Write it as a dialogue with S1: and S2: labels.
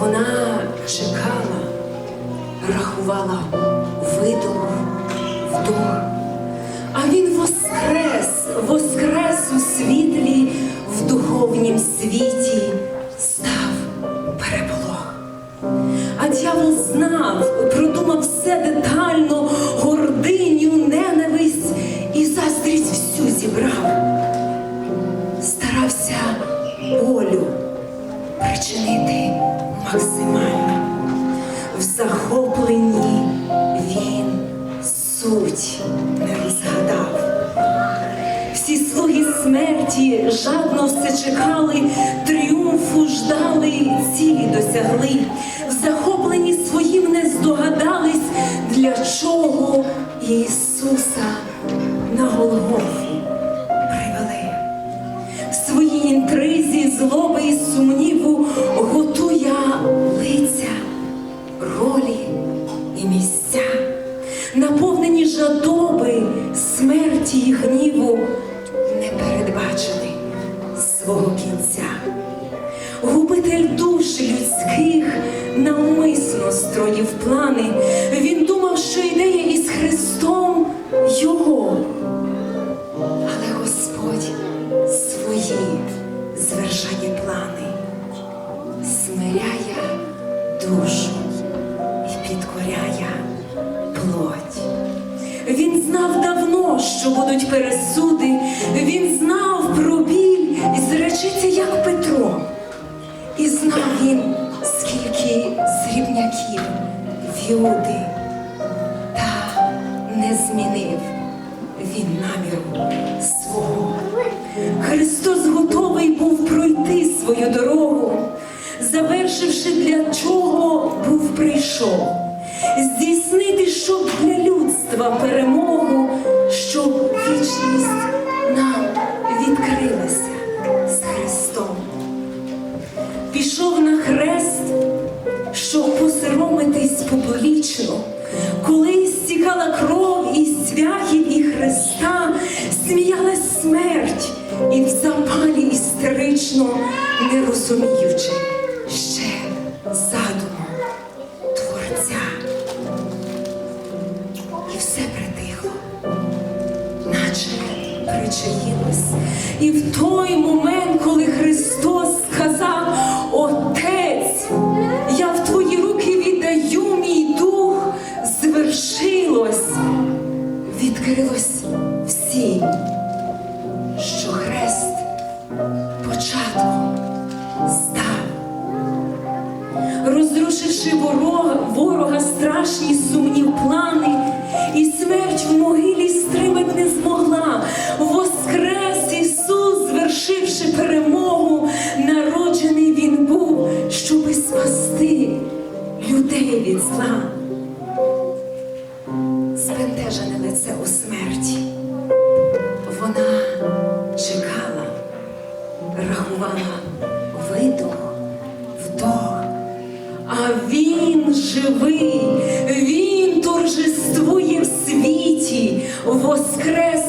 S1: Вона чекала, рахувала видох, вдох, а він воскрес, воскрес у світлі, в духовнім світі став переполох. А дьявол знав, продумав все детально, суть не розгадав. Всі слуги смерті жадно все чекали, тріумфу ждали, цілі досягли. В захопленні своїм не здогадались, для чого Ісуса на Голгофу привели. В своїй інтризі, злоби і сумніву готує лиця, ролі і місця, наповнені жадоби, смерті і гніву, не передбачили свого кінця. Губитель душ людських навмисно строїв плани. Він думав, що ідея із Христом його. Але Господь свої звершає плани, смиряє душу що будуть пересуди, він знав про біль і зречиться, як Петро. І знав він, скільки срібняків в Іуди, та не змінив він наміру свого. Христос готовий був пройти свою дорогу, завершивши для чого був прийшов, здійснити, щоб для людства перемогу, вічність нам відкрилася з Христом. Пішов на хрест, щоб посоромитись публічно, коли стікала кров із цвяхів і Христа, сміялась смерть і в запалі істерично, не розуміючи ще Творця. І все причаїлось. І в той момент, коли Христос сказав, Отець, я в твої руки віддаю мій дух, звершилось, відкрилось всім, що хрест початком став розрушивши ворога, ворога страшні сумні Від зла збентежене лице у смерті. Вона чекала, рахувала видох, вдох, а він живий, він торжествує в світі, воскрес.